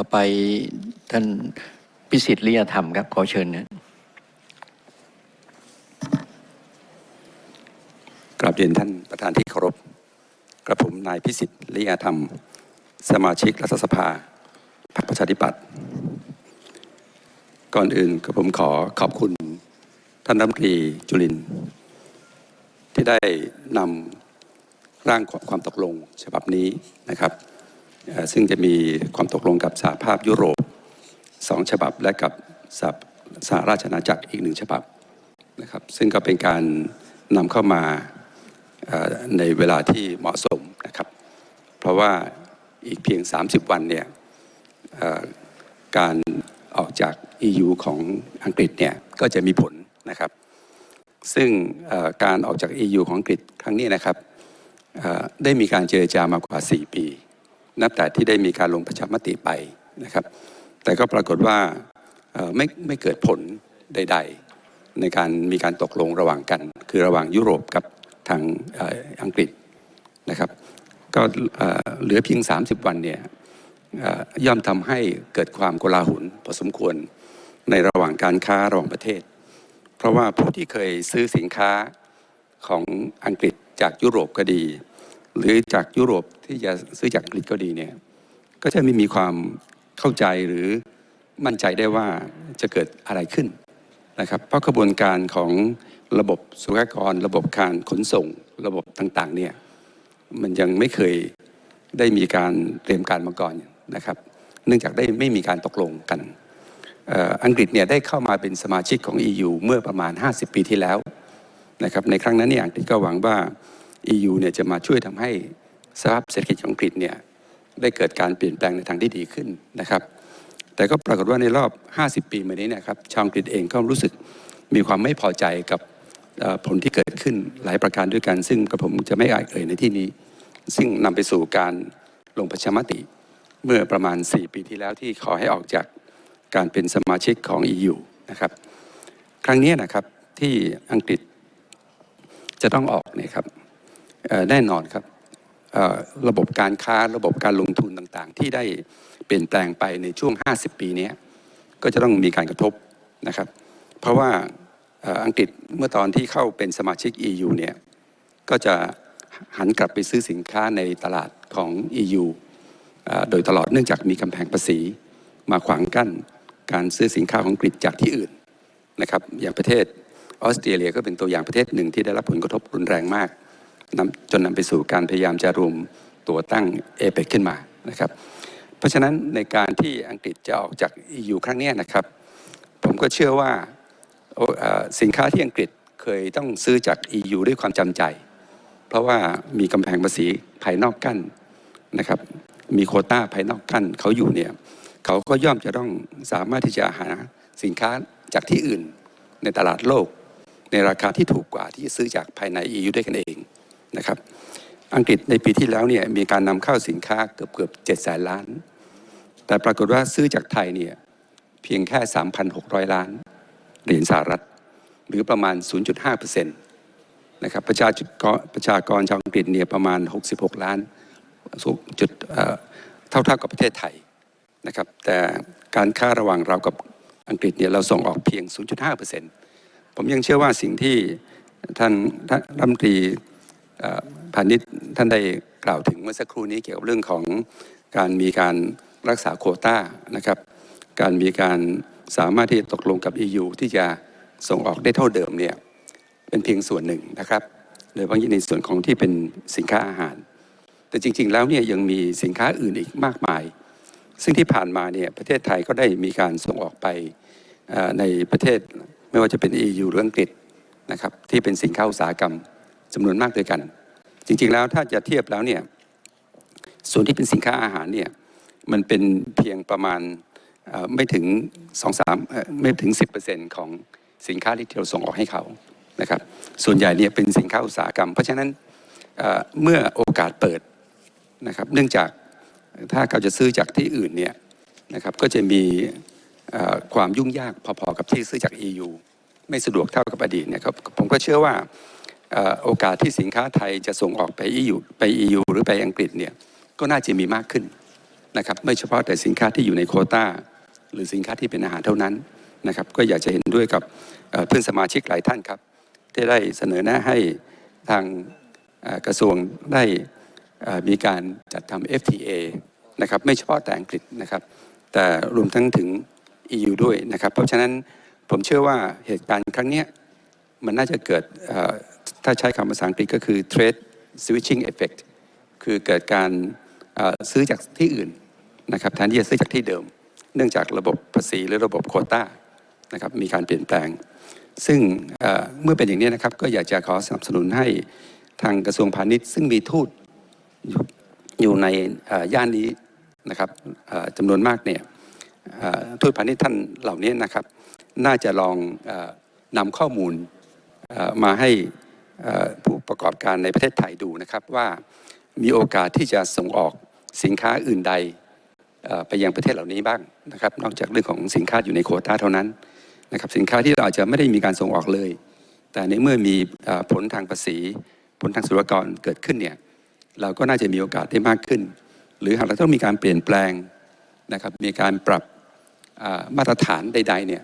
ต่อไปท่านพิสิทธิ์ลิยธรรมครับ ขอเชิญนะกราบเรียนท่านประธานที่เคารพกระผมนายพิสิทธิ์ลิยาธรรม สมาชิกรัฐสภาพรรคประชาธิปัตย์ก่อนอื่นกระผมขอขอบคุณท่านรัฐมนตรีจุลิน ที่ได้นำร่างความตกลงฉบับนี้นะครับ ซึ่งจะมีความตกลงกับสหภาพยุโรปสองฉบับและกับสหสหราชอาณาจักรอีกหนึ่งฉบับนะครับซึ่งก็เป็นการนำเข้ามาในเวลาที่เหมาะสมนะครับ เพราะว่าอีกเพียง 30 วันเนี่ยการออกจาก EU ของอังกฤษเนี่ยก็จะมีผลนะครับ ซึ่งการออกจาก EU ของอังกฤษครั้งนี้นะครับได้มีการเจรจามากว่า 4 ปี นับแต่ที่ได้มีการลงประชามติไปนะครับ แต่ก็ปรากฏว่าไม่ไม่เกิดผลใด ๆ ในการมีการตกลงระหว่างกัน คือระหว่างยุโรปกับทางอ,อังกฤษนะครับ ก็เหลือเพียง 30 วันเนี่ยย่อมทำให้เกิดความโกลาหลพอสมควรในระหว่างการค้าระหว่างประเทศ เพราะว่าผู้ที่เคยซื้อสินค้าของอังกฤษจากยุโรปก็ดี หรือจากยุโรปที่จะซื้อจากอังกฤษก็ดีเนี่ยก็จะไม่มีความเข้าใจหรือมั่นใจได้ว่าจะเกิดอะไรขึ้นนะครับ เพราะกระบวนการของระบบสุขากร ระบบการขนส่งระบบต่างๆเนี่ยมันยังไม่เคยได้มีการเตรียมการมาก่อนนะครับ เนื่องจากได้ไม่มีการตกลงกันอ่ออังกฤษเนี่ยได้เข้ามาเป็นสมาชิกของ EU เมื่อประมาณ 50 ปีที่แล้วนะครับในครั้งนั้นเนี่ยอังกฤษก็หวังว่า EU เนี่ยจะมาช่วยทำให้สภาพเศรษฐกิจของอังกฤษเนี่ยได้เกิดการเปลี่ยนแปลงในทางที่ดีขึ้นนะครับ แต่ก็ปรากฏว่าในรอบ 50 ปีมานี้นะครับชาวอังกฤษเองก็รู้สึกมีความไม่พอใจกับผลที่เกิดขึ้นหลายประการด้วยกัน ซึ่งกระผมจะไม่อาจเอ่ยในที่นี้ ซึ่งนำไปสู่การลงประชามติ เมื่อประมาณ 4 ปีที่แล้วที่ขอให้ออกจากการเป็นสมาชิกของ EU นะครับ ครั้งนี้นะครับที่อังกฤษจะต้องออกเนี่ยครับ แน่นอนครับระบบการค้าระบบการลงทุนต่างๆ ที่ได้เปลี่ยนแปลงไปในช่วง 50 ปีนี้ก็จะต้องมีการกระทบนะครับ เพราะว่าอังกฤษเมื่อตอนที่เข้าเป็นสมาชิก EU เนี่ยก็จะหันกลับไปซื้อสินค้าในตลาดของ EU เอ่อโดยตลอดเนื่องจากมีกำแพงภาษี มาขวางกั้นการซื้อสินค้าของอังกฤษจากที่อื่นนะครับอย่างประเทศออสเตรเลียก็เป็นตัวอย่างประเทศหนึ่งที่ได้รับผลกระทบรุนแรงมาก จนนำไปสู่การพยายามจะรวมตัวตั้งเอเปขึ้นมานะครับเพราะฉะนั้นในการที่อังกฤษจะออกจาก EU ครั้งนี้นะครับ ผมก็เชื่อว่าสินค้าที่อังกฤษเคยต้องซื้อจาก EU ด้วยความจำใจ เพราะว่ามีกำแพงภาษีภายนอกกั้นนะครับมีโคต้าภายนอกกั้นเขาอยู่เนี่ยเขาก็ย่อมจะต้องสามารถที่จะหาสินค้าจากที่อื่นในตลาดโลก ในราคาที่ถูกกว่าที่จะซื้อจากภายใน EU ด้วยกันเอง นะครับอังกฤษในปีที่แล้วเนี่ยมีการนำเข้าสินค้าเกือบเกือบเจ็ดแสนล้าน แต่ปรากฏว่าซื้อจากไทยเนี่ยเพียงแค่ 3,600 ล้านเหรียญสหรัฐ หรือประมาณ 0.5%นะครับประชากรประชากรชาวอังกฤษเนี่ยประมาณ 66 ล้านจุดเอ่อเท่าๆกับประเทศไทยนะครับแต่การค้าระหว่างเรากับอังกฤษเนี่ยเราส่งออกเพียง 0.5%ผมยังเชื่อว่าสิ่งที่ท่านรัฐมนตรี พาณิชย์ท่านได้กล่าวถึงเมื่อสักครู่นี้เกี่ยวกับเรื่องของการมีการรักษาโควต้านะครับ การมีการสามารถที่จะตกลงกับ EU ที่จะส่งออกได้เท่าเดิมเนี่ยเป็นเพียงส่วนหนึ่งนะครับโดยเฉพาะในส่วนของที่เป็นสินค้าอาหาร แต่จริง ๆ แล้วเนี่ยยังมีสินค้าอื่นอีกมากมาย ซึ่งที่ผ่านมาเนี่ยประเทศไทยก็ได้มีการส่งออกไปในประเทศไม่ว่าจะเป็น EU หรืออังกฤษนะครับที่เป็นสินค้าอุตสาหกรรม จำนวนมากด้วยกัน จริงๆแล้วถ้าจะเทียบแล้วเนี่ยส่วนที่เป็นสินค้าอาหารเนี่ยมันเป็นเพียงประมาณเอ่อไม่ถึง2 3เอ่อไม่ถึง 10%ของสินค้าที่เราส่งออกให้เขานะครับส่วนใหญ่เนี่ยเป็นสินค้าอุตสาหกรรม เพราะฉะนั้นเมื่อโอกาสเปิดนะครับเนื่องจากถ้าเราจะซื้อจากที่อื่นเนี่ยนะครับก็จะมีความยุ่งยากพอๆกับที่ซื้อจาก EU ไม่สะดวกเท่ากับอดีตเนะครับผมก็เชื่อว่า โอกาสที่สินค้าไทยจะส่งออกไป EU ไป EU หรือไปอังกฤษเนี่ยก็น่าจะมีมากขึ้นนะครับไม่เฉพาะแต่สินค้าที่อยู่ในโคตาหรือสินค้าที่เป็นอาหารเท่านั้นนะครับก็อยากจะเห็นด้วยกับเพื่อนสมาชิกหลายท่านครับที่ได้เสนอแนะให้ทางกระทรวงได้มีการจัดทำ FTA นะครับไม่เฉพาะแต่อังกฤษนะครับ แต่รวมทั้งถึง EU ด้วยนะครับ เพราะฉะนั้นผมเชื่อว่าเหตุการณ์ครั้งนี้มันน่าจะเกิด ถ้าใช้คำภาษาอังกฤษก็คือ trade switching effect คือเกิดการซื้อจากที่อื่นนะครับแทนที่จะซื้อจากที่เดิม เนื่องจากระบบภาษีหรือระบบโคต้านะครับมีการเปลี่ยนแปลง ซึ่งเมื่อเป็นอย่างนี้นะครับก็อยากจะขอสนับสนุนให้ทางกระทรวงพาณิชย์ ซึ่งมีทูตอยู่ในย่านนี้นะครับจำนวนมากเนี่ยทูตพาณิชย์ท่านเหล่านี้นะครับ น่าจะลองอนำข้อมูลมาให้ ผู้ประกอบการในประเทศไทยดูนะครับว่ามีโอกาสที่จะส่งออกสินค้าอื่นใดไปยังประเทศเหล่านี้บ้างนะครับ นอกจากเรื่องของสินค้าอยู่ในโควต้าเท่านั้นนะครับสินค้าที่เราอาจจะไม่ได้มีการส่งออกเลย แต่ในเมื่อมีผลทางภาษี ผลทางศุลกากรเกิดขึ้นเนี่ยเราก็น่าจะมีโอกาสได้มากขึ้น หรือหากเราต้องมีการเปลี่ยนแปลงนะครับมีการปรับมาตรฐานใดๆเนี่ย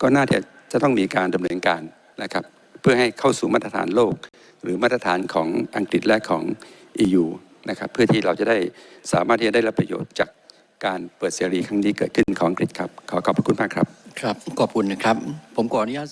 ก็น่าจะจะต้องมีการดำเนินการนะครับ เพื่อให้เข้าสู่มาตรฐานโลก หรือมาตรฐานของอังกฤษและของ EU นะครับเพื่อที่เราจะได้สามารถที่จะได้รับประโยชน์จากการเปิดเสรีครั้งนี้เกิดขึ้นของอังกฤษครับ ขอขอบพระคุณมากครับ ครับ ขอบคุณนะครับ ผมขออนุญาต